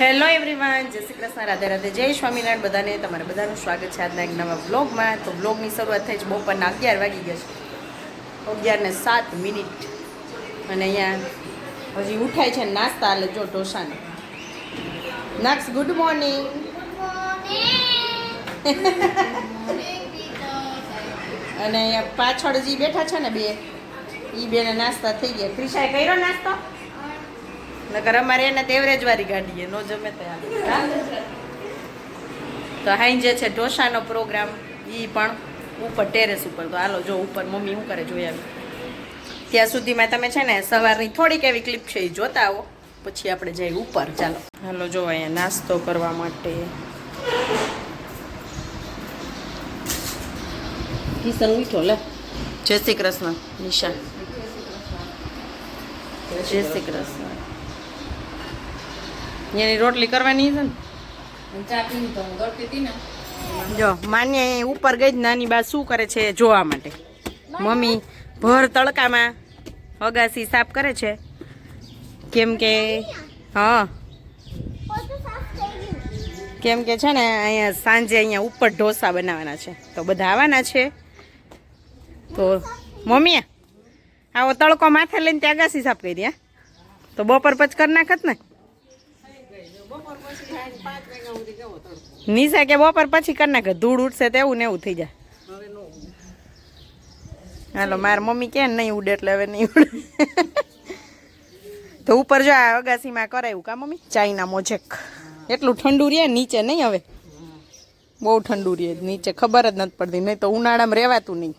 Hello everyone જય શ્રી કૃષ્ણ, રાધે રાધે, જય સ્વામિનારાયણ. બધાને તમારે બધાનું સ્વાગત છે આજના એક નવા બ્લોગમાં તો બ્લોગની શરૂઆત થઈ છે બપોરના અગિયાર વાગી ગયા છે. અગિયાર ને સાત મિનિટ. અને અહીંયા હજી ઉઠાય છે નાસ્તા, એટલે જો ઢોસાને. નાક્સ ગુડ મોર્નિંગ અને અહીંયા પાછળ જે બેઠા છે ને બે એ બેને નાસ્તા થઈ ગયા. ક્રિષાએ કર્યો નાસ્તો? નકર અમારે એને તેવરેજ વાળી ગાડીએ નો જમે તે તો હાઈ જે છે ઢોસાનો પ્રોગ્રામ એ પણ ઉપર ટેરેસ ઉપર. તો હાલો જો ઉપર મમ્મી શું કરે જોઈ આવી. ત્યાં સુધીમાં તમે છે ને સવારની થોડીક એવી ક્લિપ છે એ જોતા આવો. પછી આપણે જઈએ ઉપર. ચાલો. હાલો જો અહીંયા નાસ્તો કરવા માટે. કિશન મીઠો લે. જય શ્રી કૃષ્ણ. નિશા. જય શ્રી કૃષ્ણ. એની રોટલી કરવાની છે ને. જો માન્ય ઉપર ગઈ જ નાની બા શું કરે છે જોવા માટે. મમ્મી ભર તડકામાં અગાસી સાફ કરે છે. કેમ કે હા. કેમ કે છે ને અહીંયા સાંજે અહીંયા ઉપર ઢોસા બનાવવાના છે. તો બધા આવવાના છે. તો મમ્મી આવો તડકો માથે લઈને ત્યાં અગાસી સાફ કરી દે તો બપોર પછી કરી નાખત ને. નિશા કે બપોર પછી કરી નાખે. ધૂળ ઉઠશે તેવું ને એવું થઈ જાય. હાલો, મારા મમ્મી કે નહીં ઉડે એટલે હવે નહીં ઉડે. તો ઉપર જો આ અગાસીમાં કરાયું કા મમ્મી? ચાઇના મોજેક. એટલું ઠંડુ રહે નીચે નહીં હવે? બહુ ઠંડુ રહે નીચે, ખબર જ નથી પડતી. નહીં તો ઉનાળામાં રહેવાતું નહીં.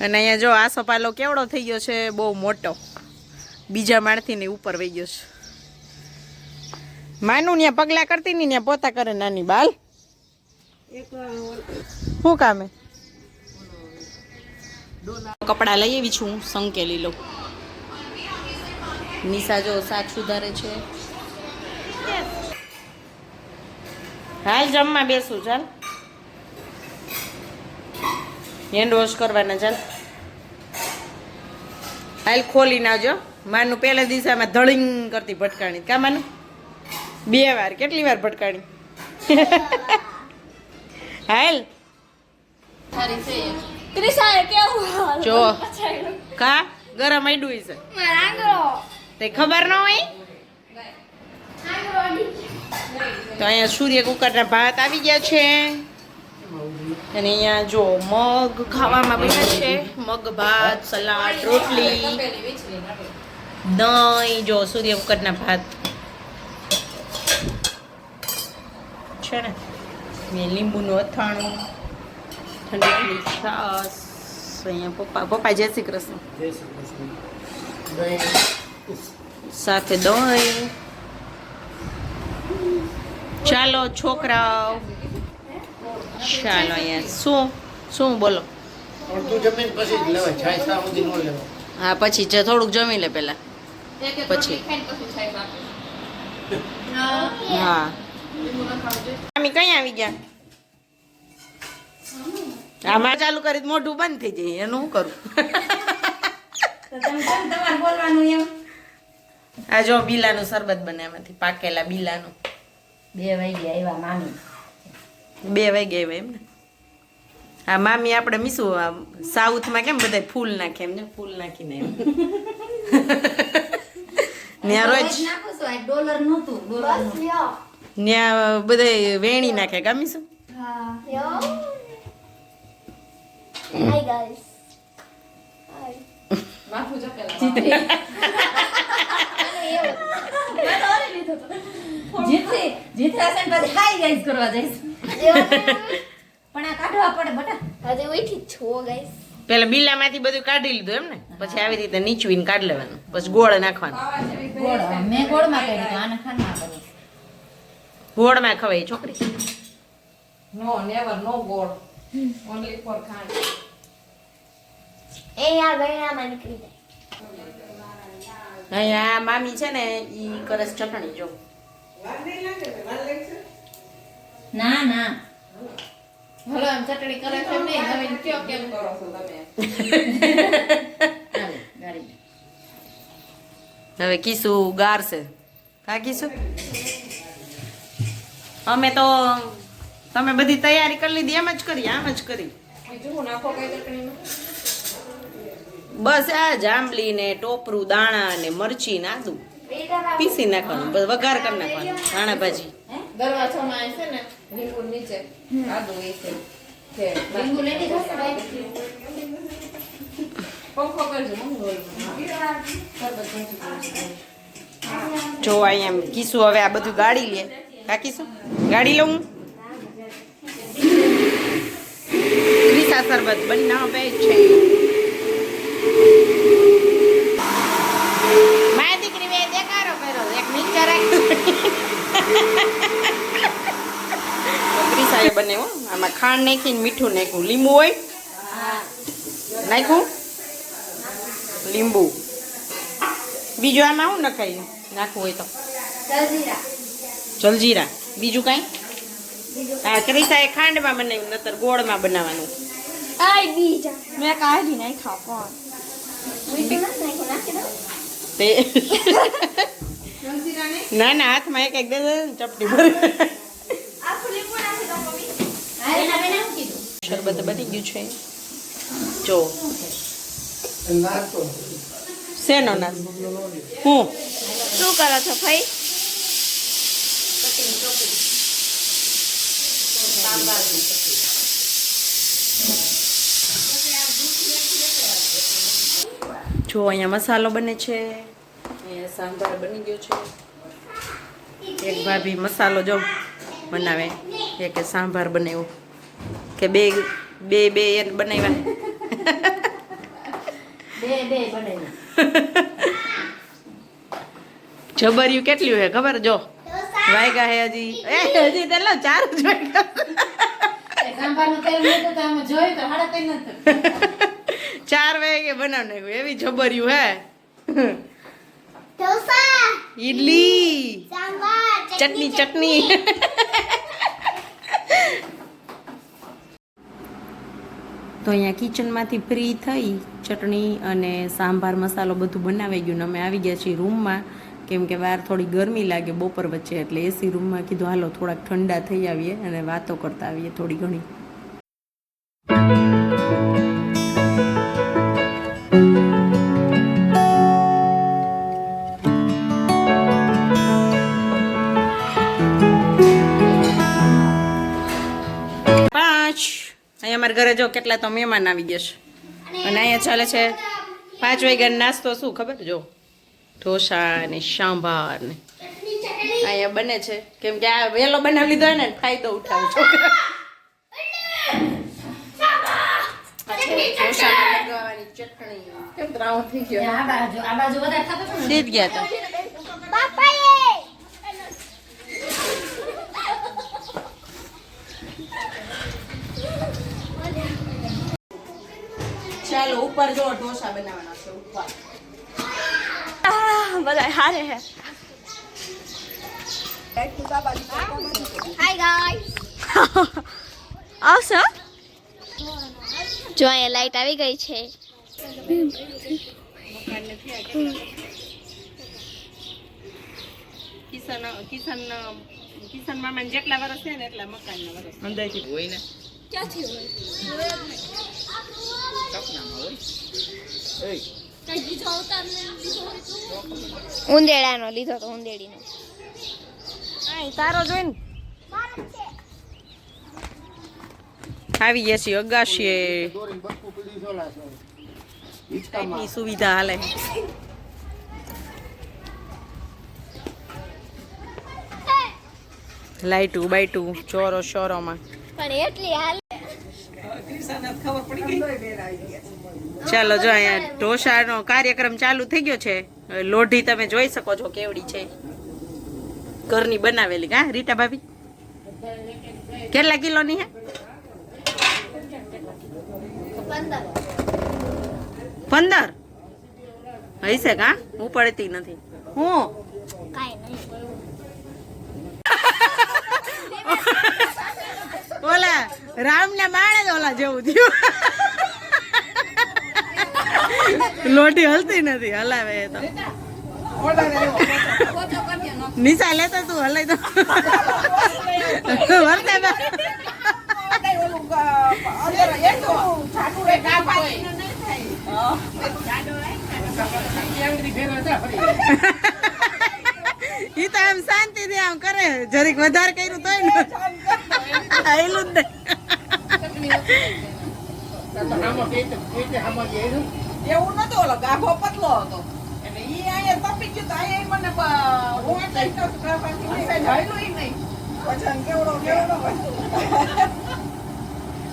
અને અહીંયા જો આસોપાલો કેવડો થઈ ગયો છે? બહુ મોટો. બીજા માળથી ને ઉપર વહી ગયો છે. માનું ત્યાં પગલા કરતી ની ત્યાં પોતા કરે નાની બાલ. શું કામે? કપડા લઈ આવી છું સંકેલી લઉં. નિશા જો શાક સુધારે છે. હાલ જમવા બેસું, ચાલ. હેન્ડ વોશ કરવાના, ચાલ. હાલ ખોલી નાજો. માનું પહેલા દિવસે આમાં ધડિંગ કરતી ભટકાણી. કા માનું? બે વાર. કેટલી વાર ભટકાણી? હાલ. જો. કા? ગરમ આડું છે તે ખબર ન હોય? તો અહીંયા સૂર્ય કુકરના ભાત આવી ગયા છે. અને અહીંયા જો મગ ખાવામાં બન્યા છે. મગ ભાત સલાડ રોટલી. દહીં જો સૂર્ય કુકરના ભાત. છે ને? મેં લીંબુનું અથાણું ઠંડી છાસ અહીંયા પપ્પા પપ્પા જય શ્રી કૃષ્ણ. સાથે દહીં. ચાલો છોકરાઓ. ચાલો અહીંયા શું શું બોલો? હા પછી થોડુંક જમી લે પેલા એક પછી. હા. આમી કઈ આવી ગયા? આમાં ચાલુ કરી મોઢું બંધ થઈ જાય. એનું શું કરું? આ જો બીલાનું શરબત બને એમાંથી પાકેલા બીલાનું. બે વાગે આવ્યા મામી. બે વાગે આવ્યા એમ ને આ મામી આપણે મીશું સાઉથમાં કેમ બધા ફૂલ નાખે એમ ને ફૂલ નાખીને એમ. ત્યાં રોજ નાખું છું આ ડોલર નહોતું ડોલર બસ નહોતું. લ્યો. ત્યાં બધા વેણી નાખે ગમીશું? હા. લ્યો. હાય ગાઈસ હાય માથું જપેલા. જીતથી જીતથી હશે ને પછી ગાઈસ કરવા જઈશ. પણ આ કાઢવા પડે બટા. હજી ઉઠી છો ગાઈસ પેલા બીલામાંથી બધું કાઢી લીધું એમ ને પછી આવી રીતે નીચવીને કાઢી લેવાનું. પછી ગોળ નાખવાનું. ગોળ મેં ગોળમાં કરી દીધું આને ખાંડમાં કરી ગોળમાં ખવાય છોકરી. નો નેવર નો ગોળ. Only ફોર ખાંડ. એ આ ગયનામાં નીકળી જાય. અહીંયા મામી છે ને ઈ કરે છે ચટણી જો. ના ના. હલો, એમ ચટણી કરે છે નહીં. હવે કયો કેમ કરો છો તમે? હાલે, ગાડી હવે કીસું ગારશે. કા કીસું? અમે તો તમે બધી તૈયારી કરી લીધી એમ જ કરી આમ જ કરી. બસ આ જાંબલી ને ટોપરું દાણા ને મરચી ને આદુ. પીસી નાખવાનું બસ વઘાર કરી નાખવાનું ધાણા ભાજી. દરવાજામાં છે ને લીંબુ નીચે. આદુ એ છે. લીંબુ લઈ લીધા છે ભાઈ? પંખો કરજો જો અહીંયા કીશું હવે આ બધું ગાડી લે. કાકીશું ગાડી લઉં ક્રિસા શરબત. બનાવે છે. મારી દીકરી બે દેખાડો એક ક્રિસાએ બને હો આમાં ખાંડ નાખીને મીઠું નાખ્યું. લીંબુ હોય. નાખ્યું? લીંબુ. બીજું આમાં શું નખાય? નાખવું હોય તો. જલજીરા. બીજું કાંઈ? હા ક્રિસાએ ખાંડમાં બનાવ્યું નતર ગોળમાં બનાવવાનું. આય બીજા. મેં કાઢી નાખ્યા પણ. મીઠું નથી નાખ્યું નાખી દો તે ના ના હાથમાં એક એક દે ચપટી ભરી? શરબત બની ગયું છે. જો. શેનો નાસ હું? શું કરો છો ભાઈ? જો અહીંયા મસાલો બને છે અહીંયા સાંભાર બની ગયો છે. એક ભાભી મસાલો જો બનાવે એક સાંભાર બનાવ્યો. કે બે બે બે એ બનાવ્યા. જબરિયું કેટલું હે ખબર? જો. વાયગા હે હજી. એ હજી તેલો ચાર જ. ચાર વાગે બનાવ નાખ્યું એવી જબરિયું હે. ઈડલી ચટની ચટણી. ચટણી. તો અહીંયા કિચનમાંથી ફ્રી થઈ. ચટણી અને સાંભાર મસાલો બધું બનાવી ગયું ને અમે આવી ગયા છીએ રૂમમાં. કેમ કે બહાર થોડી ગરમી લાગે બપોર વચ્ચે, એટલે એસી રૂમમાં કીધું, હાલો, થોડાક ઠંડા થઈ આવીએ અને વાતો કરતા આવીએ થોડી ઘણી. પાંચ. અહીંયા અમારા ઘરે જો કેટલા તો મહેમાન આવી ગયા છે. અને અહીંયા ચાલે છે પાંચ વાગ્યાનો નાસ્તો શું ખબર? જો ઢોસા ને સાંભાર ને. અહીંયા બને છે. કેમ કે આ વહેલો બનાવી લીધો ને ફાયદો ઉઠાવે છો. ચટણી. કેમ દ્રાવણ થઈ ગયો. આ બાજુ આ બાજુ વધારે થતું સીધ ગયા હતા ચાલો ઉપર જો ઢોસા બનાવવાના છે ઉપર. બધા હારે હે. હાય ગાઈસ આવશો? જો અહીંયા લાઈટ આવી ગઈ છે. કિશન કિશન કિશન મામા જેટલા વર્ષ છે ને એટલા મકાન ના વર્ષ અંદાજિત હોય? ને ઉંદેડાનો લીધો તો ઉંદેડીનો. તારો જોઈ આવી ગયા છીએ અગાશીએ. સુવિધા હાલે. લાઈટું બાઈટું ચોરો શોરોમાં. પણ એટલી હાલ ચાલો જો અહીંયા ઢોસાનો કાર્યક્રમ ચાલુ થઈ ગયો છે. લોઢી તમે જોઈ શકો છો કેવડી છે. ઘરની બનાવેલી. હા રીટા ભાભી? કેટલા કિલોની હે? પંદર. પંદર? હશે કા? હું પડતી નથી. હું? કાંઈ નહીં. રામના માણે ઓલા જેવું થયું. લોટી હલતી નથી, હલાવે એ તો. નિશા લેતો તું, હલાય તો. વર્તે. ઈ તો આમ શાંતિથી આમ કરે, જરીક વધારે કર્યું તોય ને આયલું જ નહીં તો આમાં કેવી રીતે- કેવી રીતે આમાં ગયેલું? એવું નતો ઓલો ગાભો પતલો હતો. એટલે ઈ અહીંયા તપી ગયું તો અહીંયા મને હું કઈ તો ઢળ્યું ય નહીં. પછી કેવડો કેવડો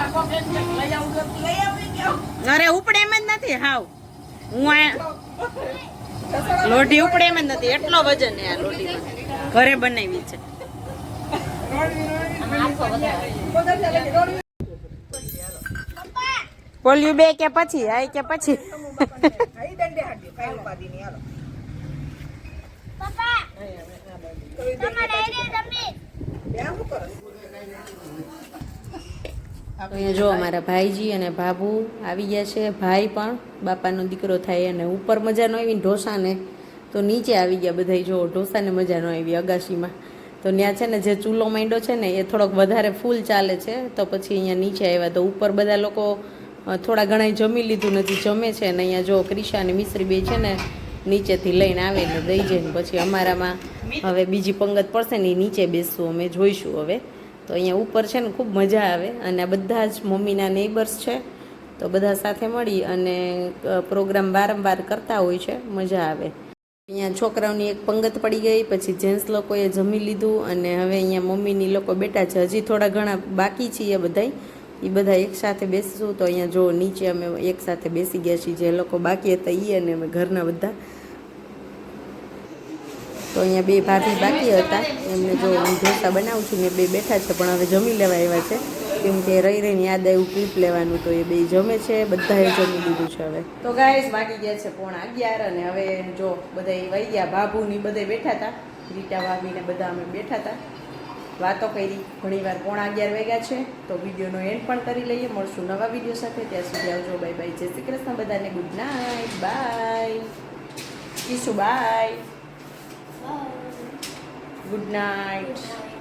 આ કોક એક ને લઈ આવું તો લઈ આવી ગયો. અરે ઉપડે એમ જ નથી હાવ. હું લોઢી ઉપડે એમ જ નથી એટલો વજન આ લોઢી ઘરે બનાવી છે. પોલ્યું બે કે પછી, આય કે પછી. જો અમારા ભાઈજી અને ભાભુ આવી ગયા છે. ભાઈ પણ, બાપાનો દીકરો થાય અને ઉપર મજા ન આવી ઢોસાને, તો નીચે આવી ગયા બધાય. જો ઢોસાને મજા ન આવી અગાશીમાં. તો ત્યાં છે ને જે ચૂલો માંડ્યો છે ને, એ થોડોક વધારે ફૂલ ચાલે છે. તો પછી અહીંયા નીચે આવ્યા. તો ઉપર બધા લોકો થોડા ઘણા જમી લીધું નથી, જમે છે અને અહીંયા જો ક્રિશા અને મિશ્રી બે છે ને નીચેથી લઈને આવે ને દઈ જાય પછી અમારામાં હવે બીજી પંગત પડશે ને એ નીચે બેસવું, અમે જોઈશું હવે. તો અહીંયા ઉપર છે ને ખૂબ મજા આવે અને બધા જ મમ્મીના નેબર્સ છે, તો બધા સાથે મળી અને પ્રોગ્રામ વારંવાર કરતા હોય છે, મજા આવે. અહીંયા છોકરાઓની એક પંગત પડી ગઈ, પછી જેન્ટ્સ લોકોએ જમી લીધું અને હવે અહીંયા મમ્મીની લોકો બેઠા છે. હજી થોડા ઘણા બાકી છીએ બધાય એ બધા એકસાથે બેસીશું તો અહીંયા જો નીચે અમે એકસાથે બેસી ગયા છીએ જે લોકો બાકી હતા એ અને અમે ઘરના બધા. તો અહીંયા બે ભાભી બાકી હતા. એમને જો હું ઢોસા બનાવું છું ને બે બેઠા છે, પણ હવે જમી લેવા આવ્યા છે. કેમ કે રહી રહીને યાદ આવ્યું ક્લિપ લેવાનું તો એ બે જમે છે, બધાએ જમી લીધું છે હવે. તો ગાય વાગી ગયા છે પોણા અગિયાર અને હવે જો બધા વહી ગયા, બાબુ ની બધા બેઠા હતા. રીટા, ભાભી ને બધા અમે બેઠા હતા. વાતો કરી. ઘણી વાર પોણા અગિયાર વાગ્યા છે તો વિડીયોનો એન્ડ પણ કરી લઈએ. મળશું નવા વીડિયો સાથે. ત્યાં સુધી આવજો. Bye bye. જય શ્રી કૃષ્ણ બધાને. Good night. બાય. કીશું બાય. Good night.